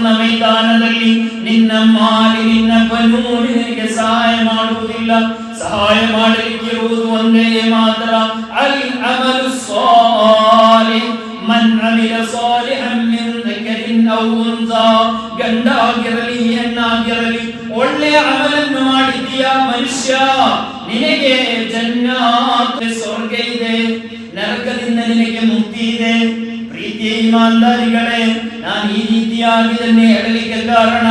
ತೋರಿಸುವ ಮೈದಾನದಲ್ಲಿ ನಿನ್ನ ಮಾಲಿ ನಿನ್ನ ಬಲೂರಿ ನಿನಗೆ ಸಹಾಯ ಮಾಡುವುದಿಲ್ಲ ಸಹಾಯ ಮಾಡಲಿಕ್ಕಿರುವುದು ಒಂದೇ ಮಾತ್ರ ಅಲ್ ಅಮಲು ಸಾಲಿ ಮನ್ ಅಮಿಲ ಸಾಲಿಹಂ ಗಂಡಾಗಿರಲಿ ಹೆಣ್ಣಾಗಿರಲಿ ಒಳ್ಳೆಯ ಅಮಲನ್ನು ಮಾಡಿದೀಯ ಮನುಷ್ಯ ನಿನಗೆ ಜನ್ನಾತ್ ಸ್ವರ್ಗ ಇದೆ ನರಕದಿಂದ ನಿನಗೆ ಮುಕ್ತಿ ಇದೆ ಪ್ರೀತಿಯ ಇಮಾನ್ದಾರಿಗಳೇ ನಾನು ಈ ರೀತಿಯಾಗಿ ಇದನ್ನೇ ಹೇಳಲಿಕ್ಕೆ ಕಾರಣ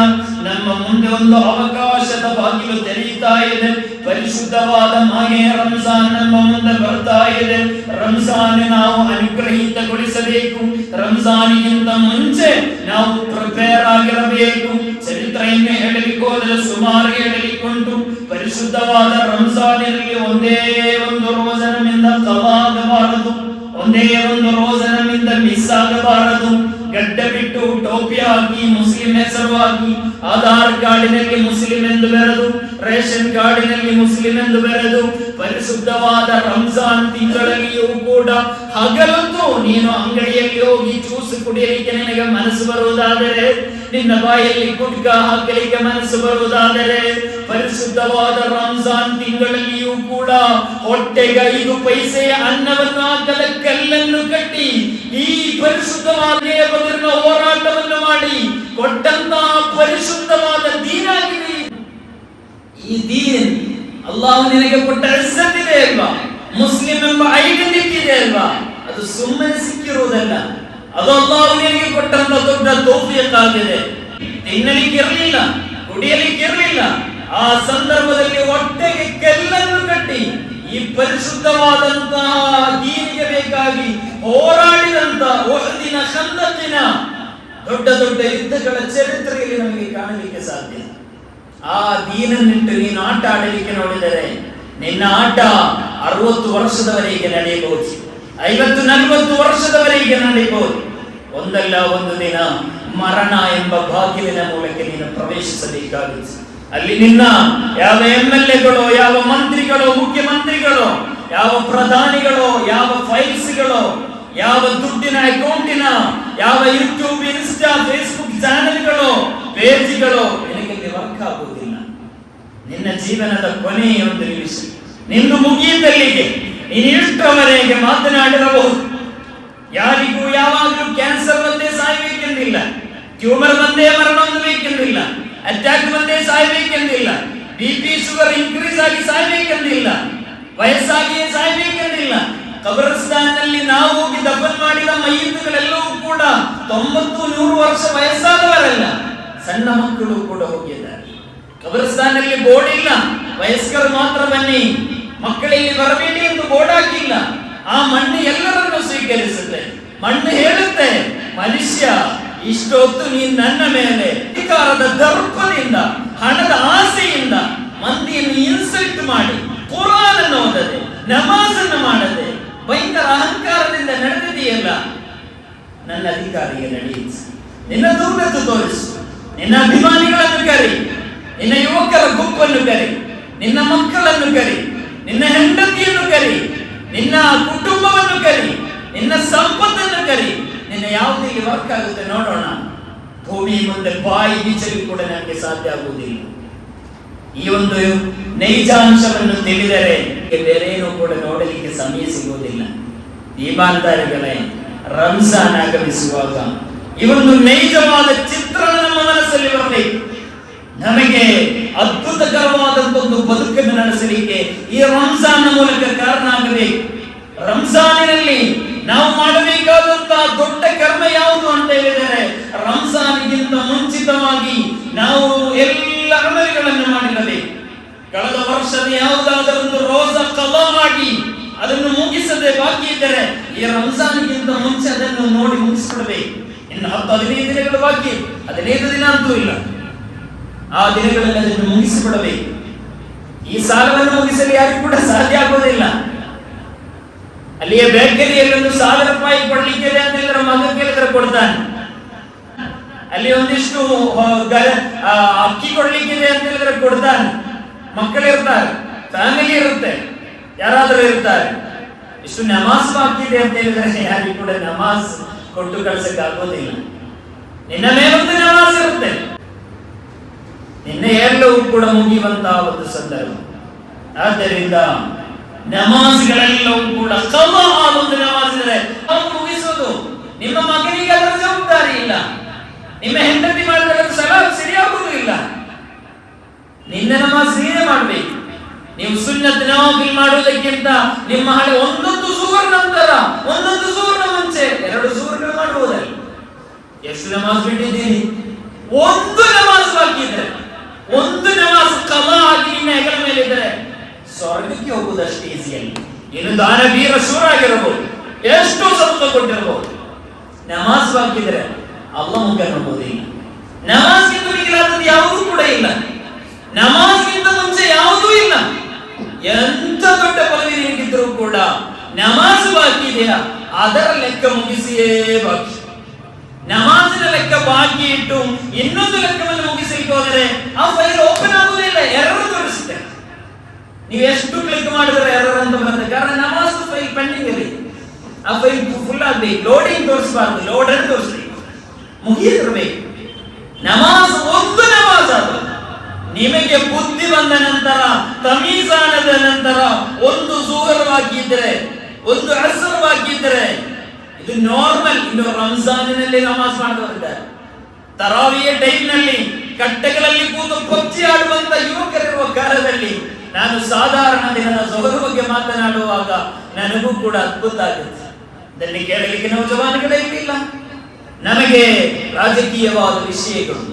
ನಮ್ಮ ಮುಂದೆ ಒಂದು ಅವಕಾಶದ ಬಾಗಿಲು ತೆರೆಯುತ್ತಾ ಇದೆ ಪರಿಶುದ್ಧವಾದ ಮಾಯೆ ರಂಜಾನ್ ನಮ್ಮ ಮುಂದೆ ಬರ್ತಾ ಇದೆ ರಂಜಾನ್ ನಾವು ಅನುಗ್ರಹಿತಗೊಳಿಸಬೇಕು ರಂಜಾನಿಗಿಂತ ಮುಂಚೆ ನಾವು ಪ್ರಿಪೇರ್ ಆಗಿರಬೇಕು ಚರಿತ್ರೆಯನ್ನು ಹೇಳಲಿಕ್ಕೆ ಹೋದರೆ ಸುಮಾರು ಹೇಳಲಿಕ್ಕುಂಟು ಪರಿಶುದ್ಧವಾದ ರಂಜಾನಿನಲ್ಲಿ ಒಂದೇ ಒಂದು ರೋಜನಮಿಂದ ಕವಾಗಬಾರದು ಒಂದೇ ಒಂದು ರೋಜ ನಮ್ಮಿಂದ ಮಿಸ್ ಆಗಬಾರದು ಗಡ್ಡ ಬಿಟ್ಟು ಟೋಪಿ ಹಾಕಿ ಮುಸ್ಲಿಂ ಹೆಸರು ಹಾಕಿ ಆಧಾರ್ ಕಾರ್ಡಿನಲ್ಲಿ ಮುಸ್ಲಿಂ ಎಂದು ಬೆರೆದು ರೇಷನ್ ಕಾರ್ಡಿನಲ್ಲಿ ಮುಸ್ಲಿಂ ಎಂದು ಬೆರೆದು ಪರಿಶುದ್ಧವಾದ ರಂಜಾನ್ ತಿಂಗಳಲ್ಲಿಯೂ ಕೂಡ ಹಗಲು ನೀನು ಅಂಗಡಿಯಲ್ಲಿ ಹೋಗಿ ಜ್ಯೂಸ್ ಕುಡಿಯಲಿಕ್ಕೆ ನಿನಗೆ ಮನಸ್ಸು ಬರುವುದಾದರೆ, ನಿನ್ನ ಬಾಯಲ್ಲಿ ಗುಡ್ಕ ಹಾಕಲಿಕ್ಕೆ ಮನಸ್ಸು ಬರುವುದಾದರೆ, ಪರಿಶುದ್ಧವಾದ ರಂಜಾನ್ ತಿಂಗಳಲ್ಲಿಯೂ ಕೂಡ ಹೊಟ್ಟೆಗೆ ಐದು ಪೈಸೆಯ ಅನ್ನವನ್ನು ಹಾಕದ ಕಲ್ಲನ್ನು ಕಟ್ಟಿ ಈ ಪರಿಶುದ್ಧವಾದ ಬದುಕಿನ ಹೋರಾಟವನ್ನು ಮಾಡಿ ಕೊಟ್ಟಂತಹ ಪರಿಶುದ್ಧವಾದ ದೀನಾಗಿದೆ ಈ ದೀನ್ ಅಲ್ಲಾಹ್ ನಿನಗೆ ಕೊಟ್ಟ ಇಸ್ಸತ್ತಿದೆ ಅಲ್ವಾ? ಮುಸ್ಲಿಂ ಎಂಬ ಐಡೆಂಟಿಟಿ ಇದೆ ಅಲ್ವಾ? ಅದು ಸುಮ್ಮನೆ ಸಿಕ್ಕಿರುವುದಲ್ಲ. ಅದು ಅಲ್ಲಾಹು ನಿನಗೆ ಕೊಟ್ಟಂತ ದೊಡ್ಡ ತೌಫಿಯಕ್ಕಾಗಿದೆ ತಿನ್ನಲಿಕ್ಕೆ ಇರಲಿಲ್ಲ, ಕುಡಿಯಲಿಕ್ಕೆ ಇರಲಿಲ್ಲ. ಆ ಸಂದರ್ಭದಲ್ಲಿ ಹೊಟ್ಟೆಗೆ ಕೆಲ್ಲನ್ನು ಕಟ್ಟಿ ಈ ಪರಿಶುದ್ಧವಾದಂತಹ ದೀನಿಗೆ ಬೇಕಾಗಿ ಹೋರಾಡಿದಂತ ಒಹದಿನ ಸಂದತ್ತಿನ ದೊಡ್ಡ ದೊಡ್ಡ ಯುದ್ಧಗಳ ಚರಿತ್ರೆಯಲ್ಲಿ ನಮಗೆ ಕಾಣಲಿಕ್ಕೆ ಸಾಧ್ಯ. ಆ ದೀನನ್ನಿಟ್ಟು ನೀನು ಆಟ ಆಡಲಿಕ್ಕೆ ನೋಡಿದರೆ ನಿನ್ನ ಆಟ ಅರವತ್ತು ವರ್ಷದವರೆಗೆ ನಡೆಯಬಹುದು. ಐವತ್ತು, ನಲವತ್ತು ವರ್ಷದವರೆಗೆ ನಡೆಯಬಹುದು. ಒಂದಲ್ಲ ಒಂದು ದಿನ ಮರಣ ಎಂಬ ಬಾಗಿಲಿನ ಮೂಲಕ ನೀನು ಪ್ರವೇಶಿಸಬೇಕಾಗುತ್ತೆ. ಅಲ್ಲಿ ನಿನ್ನ ಯಾವ ಎಂ ಎಲ್ ಎಗಳು ಯಾವ ಮಂತ್ರಿಗಳು, ಮುಖ್ಯಮಂತ್ರಿಗಳು, ಯಾವ ಪ್ರಧಾನಿಗಳು, ಯಾವ ಫೈಲ್ಸ್ಗಳು, ಯಾವ ದುಡ್ಡಿನ ಅಕೌಂಟಿನ, ಯಾವ ಯೂಟ್ಯೂಬ್, ಇನ್ಸ್ಟಾ, ಫೇಸ್ಬುಕ್ ಚಾನೆಲ್ಗಳು, ಪೇಜ್ಗಳು ವರ್ಕ್ ನಿನ್ನ ಜೀವನದ ಕೊನೆಯ ಒಂದು ನಿಮಿಷ. ನಿಂದು ಮುಗಿಯುತ್ತಲ್ಲಿಗೆ. ನೀನು ಇಷ್ಟರವರೆಗೆ ಮಾತನಾಡಿರಬಹುದು. ಯಾರಿಗೂ ಯಾವಾಗಲೂ ಕ್ಯಾನ್ಸರ್ ಬಂದೇ ಸಾಯಬೇಕೆಂದಿಲ್ಲ. ಟ್ಯೂಮರ್ ಬಂದೇ ಮರಣ ಹೊಂದಬೇಕೆಂದಿಲ್ಲ. ಅಟ್ಯಾಕ್ ಬಂದೇ ಸಾಯಬೇಕೆಂದಿಲ್ಲ. ಬಿ ಪಿ ಶುಗರ್ ಇನ್ಕ್ರೀಸ್ ಆಗಿ ಸಾಯಬೇಕೆಂದಿಲ್ಲ. ವಯಸ್ಸಾಗಿಯೇ ಸಾಯಬೇಕೆಂದಿಲ್ಲ. ಕಬರಸ್ತಾನ್ನಲ್ಲಿ ನಾವು ಹೋಗಿ ದಫನ್ ಮಾಡಿದ ಮೈಯುತ್ತುಗಳೆಲ್ಲವೂ ಕೂಡ ತೊಂಬತ್ತು ನೂರು ವರ್ಷ ವಯಸ್ಸಾದವರಲ್ಲ. ಸಣ್ಣ ಮಕ್ಕಳು ಕೂಡ ಹೋಗಿದ್ದಾರೆ. ಕಬರಸ್ತಾನಲ್ಲಿ ಬೋರ್ಡ್ ಇಲ್ಲ. ವಯಸ್ಕರು ಮಾತ್ರ ಬನ್ನಿ. ಮಕ್ಕಳಿಗೆ ಬರಬೇಡಿ ಎಂದು ಬೋರ್ಡ್ ಹಾಕಿಲ್ಲ. ಆ ಮಣ್ಣು ಎಲ್ಲರನ್ನು ಸ್ವೀಕರಿಸುತ್ತೆ. ಮಣ್ಣು ಹೇಳುತ್ತೆ, ಮನುಷ್ಯ, ಇಷ್ಟೊತ್ತು ನೀನ್ ನನ್ನ ಮೇಲೆ ಅಧಿಕಾರದ ದರ್ಪದಿಂದ, ಹಣದ ಆಸೆಯಿಂದ ಮಂದಿಯನ್ನು ಇನ್ಸಲ್ಟ್ ಮಾಡಿ ಕುರಾನ್ ಅನ್ನು ಓದದೆ ನಮಾಜ್ ಅನ್ನು ಮಾಡದೆ, ಭಯಂಕರ ಅಹಂಕಾರದಿಂದ ನಡೆದಿದೆಯಲ್ಲ? ನನ್ನ ಅಧಿಕಾರಿಗೆ ನಡೆಯಿಸಿ ನಿನ್ನ ದೂರದ್ದು ತೋರಿಸು. ನಿನ್ನ ಅಭಿಮಾನಿಗಳನ್ನು ಕರಿ, ನಿನ್ನ ಯುವಕರ ಗುಂಪನ್ನು ಕರಿ, ನಿನ್ನ ಮಕ್ಕಳನ್ನು ಕರಿ, ನಿನ್ನ ಹೆಂಡತಿಯನ್ನು ಕರಿ, ನಿನ್ನ ಕುಟುಂಬವನ್ನು ಕರಿ, ನಿನ್ನ ಸಂಪತ್ತನ್ನು ಕರಿ, ನಿನ್ನ ಯಾವುದೇ ವರ್ಕ್ ಆಗುತ್ತೆ ನೋಡೋಣ. ಭೂಮಿ ಮುಂದೆ ಬಾಯಿ ಬೀಚಲು ಕೂಡ ನನಗೆ ಸಾಧ್ಯ ಆಗುವುದಿಲ್ಲ. ಈ ಒಂದು ನೈಜಾಂಶವನ್ನು ತಿಳಿದರೆ ಬೇರೇನು ಕೂಡ ನೋಡಲಿಕ್ಕೆ ಸಮಯ ಸಿಗುವುದಿಲ್ಲ. ಇಮಾನ್ದಾರಿಗಳೇ ರಂಜಾನ್ ಆಗಮಿಸುವಾಗ ಒಂದು ನೈಜವಾದ ಚಿತ್ರಣ ನಮ್ಮ ಮನಸ್ಸಲ್ಲಿ ಬರಬೇಕು ನಮಗೆ ಅದ್ಭುತಕರವಾದಂತ ಒಂದು ಬದುಕನ್ನು ನಡೆಸಲಿಕ್ಕೆ ಈ ರಂಜಾನ್ ಮೂಲಕ ಕಾರಣ ಆಗಬೇಕು ರಂಜಾನಿನಲ್ಲಿ ನಾವು ಮಾಡಬೇಕಾದಂತಹ ದೊಡ್ಡ ಕರ್ಮ ಯಾವುದು ಅಂತ ಹೇಳಿದರೆ, ರಂಜಾನಿಗಿಂತ ಮುಂಚಿತವಾಗಿ ನಾವು ಎಲ್ಲ ಅಮಲಿಗಳನ್ನು ಮಾಡಿರಬೇಕು. ಕಳೆದ ವರ್ಷದ ಯಾವುದಾದರೊಂದು ರೋಜ ಕಲ ಮಾಡಿ ಅದನ್ನು ಮುಗಿಸದೆ ಬಾಕಿ ಇದ್ದರೆ ಈ ರಂಜಾನಿಗಿಂತ ಮುಂಚೆ ಅದನ್ನು ನೋಡಿ ಮುಗಿಸ್ಬಿಡಬೇಕು. ಇನ್ನು ಹತ್ತು ಹದಿನೈದು ದಿನಗಳು ಬಾಕಿ ಹದಿನೈದು ದಿನ ಅಂತೂ ಇಲ್ಲ. ಆ ದಿನಗಳಲ್ಲಿ ಅದನ್ನು ಮುಗಿಸಿಬಿಡಬೇಕು ಈ ಸಾಲವನ್ನು ಮುಗಿಸಲು ಯಾರಿಗೂ ಕೂಡ ಸಾಧ್ಯ ಆಗುವುದಿಲ್ಲ ಅಲ್ಲಿಯ ಒಂದು ಸಾವಿರ ರೂಪಾಯಿ ಕೊಡ್ಲಿಕ್ಕೆ ಅಂತ ಹೇಳಿದ್ರೆ ಮಗ ಕೇಳಿದ್ರೆ ಕೊಡ್ತಾನೆ. ಅಲ್ಲಿ ಒಂದಿಷ್ಟು ಅಕ್ಕಿ ಕೊಡ್ಲಿಕ್ಕಿದೆ ಅಂತ ಹೇಳಿದ್ರೆ ಕೊಡ್ತಾನೆ. ಮಕ್ಕಳಿರ್ತಾರೆ, ಫ್ಯಾಮಿಲಿ ಇರುತ್ತೆ, ಯಾರಾದರೂ ಇರ್ತಾರೆ. ಇಷ್ಟು ನಮಾಜ್ ಬಾಕಿ ಇದೆ ಅಂತ ಹೇಳಿದ್ರೆ ಯಾರಿಗೂ ಕೂಡ ನಮಾಜ್ ಕೊಟ್ಟು ಕಳಿಸಕ್ಕಾಗೋದಿಲ್ಲ ನಿನ್ನ ಮೇಲೊಂದು ಇರುತ್ತೆ ನಿನ್ನ ಎಲ್ಲವೂ ಕೂಡ ಮುಗಿಯುವಂತಹ ಒಂದು ಸಂದರ್ಭ ಆದ್ದರಿಂದ ನಮಾಜ್ಗಳೆಲ್ಲವೂ ಕೂಡ ಸಮಾಜ ಒಂದು ನಮಾಜ್ ಮುಗಿಸೋದು ನಿಮ್ಮ ಮಗನಿಗೆ ಅದರ ಜವಾಬ್ದಾರಿ ಇಲ್ಲ ನಿಮ್ಮ ಹೆಂಡತಿ ಮಾಡಿದ್ರೆ ಸಲ ಸರಿಯಾಗುವುದು ಇಲ್ಲ ನಿನ್ನ ನಮಾಜ್ ನೀನೇ ಮಾಡಬೇಕು ನೀವು ಸುನ್ನತ್ ನವಾಫಿಲ್ ಮಾಡುವುದಕ್ಕಿಂತ ನಿಮ್ಮ ಹಳೆ ಒಂದೊಂದು ಸೂರ್ ನಂತರ ಒಂದೊಂದು ಸೂರ್ನ ಮುಂಚೆ ಎರಡು ಸೂರ್ಗಳು ಮಾಡಬಹುದಲ್ಲ ಎಷ್ಟು ನಮಾಜ್ ಬಿಟ್ಟಿದ್ದೀರಿ ಒಂದು ನಮಾಜ್ ಬಾಕಿ ಇದ್ರೆ, ಒಂದು ನಮಾಜ್ ಕಲ ಆಗಿ ನಿನ್ನ ಹೆಗಲ ಮೇಲೆ ಇದ್ರೆ ಸ್ವರ್ಗಕ್ಕೆ ಹೋಗುವುದಷ್ಟು ಈಸಿಯಲ್ಲಿ ಇನ್ನು ದಾನ ವೀರ ಶೂರ ಆಗಿರಬಹುದು ಎಷ್ಟು ಸ್ವಲ್ಪ ಕೊಟ್ಟಿರಬಹುದು ನಮಾಜ್ ಹಾಕಿದ್ರೆ ಅಲ್ಲ ಮುಖ ನೋಡುವುದಿಲ್ಲ ನಮಾಜ್ಗಿಂತ ಮಿಗಿಲಾದದ್ದು ಯಾವುದೂ ಕೂಡ ಇಲ್ಲ. ನಮಾಜ್ಗಿಂತ ಮುಂಚೆ ಯಾವುದೂ ಇಲ್ಲ. ಎಂತ ದೊಡ್ಡ ಪದವಿ ನಿನಗಿದ್ರು ಕೂಡ ನಮಾಜ್ ಬಾಕಿ ಇದೆಯಾ? ಅದರ ಲೆಕ್ಕ ಮುಗಿಸಿಯೇ ಬಾಕಿ. ನಮಾಜಿನ ಲೆಕ್ಕ ಬಾಕಿ ಇಟ್ಟು ಇನ್ನೊಂದು ಲೆಕ್ಕವನ್ನು ಮುಗಿಸಲಿಕ್ಕೆ ಹೋದರೆ ಆ ಫೈಲ್ ಓಪನ್ ಆಗುವುದಿಲ್ಲ ಎರರ್ ತೋರಿಸುತ್ತೆ. ನೀವು ಎಷ್ಟು ಕ್ಲಿಕ್ ಮಾಡಿದ್ರೆ ಎರರ್ ಅಂತ ಬಂದ ಕಾರಣ ನಮಾಜ್ ಫೈಲ್ ಪೆಂಡಿಂಗ್ ಇದೆ ಆ ಫೈಲ್ ಫುಲ್ ಆಗಲಿ ಲೋಡಿಂಗ್ ತೋರಿಸಬಾರ್ದು ಲೋಡರ್ ತೋರಿಸಬೇಕು ಮುಗಿಯಿರಬೇಕು ನಮಾಜ್ ಒಂದು ನಮಾಜ್ ಅದು. ನಿಮಗೆ ಬುದ್ಧಿ ಬಂದ ನಂತರ ತಮೀಸಾನದ ನಂತರ, ಒಂದು ಸೂಗರವಾಗಿದ್ದರೆ ಒಂದು ಅಸರ್ ಬಾಕಿ ಇದ್ರೆ ಇದು ನಾರ್ಮಲ್ ಇನ್ನು ರಂಜಾನಿನಲ್ಲಿ ನಮಾಜ್ ಮಾಡಿದವರಿದ್ದಾರೆ ತರಾವಿಯ ಟೈಮ್ನಲ್ಲಿ ಕಟ್ಟೆಗಳಲ್ಲಿ ಕೂತು ಪಬ್ಜಿ ಆಡುವಂತ ಯುವಕರಿರುವ ಕಾಲದಲ್ಲಿ ನಾನು ಸಾಧಾರಣ ದಿನದ ಸೊಗರು ಬಗ್ಗೆ ಮಾತನಾಡುವಾಗ ನನಗೂ ಕೂಡ ಅದ್ಭುತ ಆಗುತ್ತೆ. ಇದರಲ್ಲಿ ಕೇಳಲಿಕ್ಕೆ ನಾವು ಜವಾನುಗಳೇ ಇಲ್ಲ ನಮಗೆ ರಾಜಕೀಯವಾದ ವಿಷಯಗಳು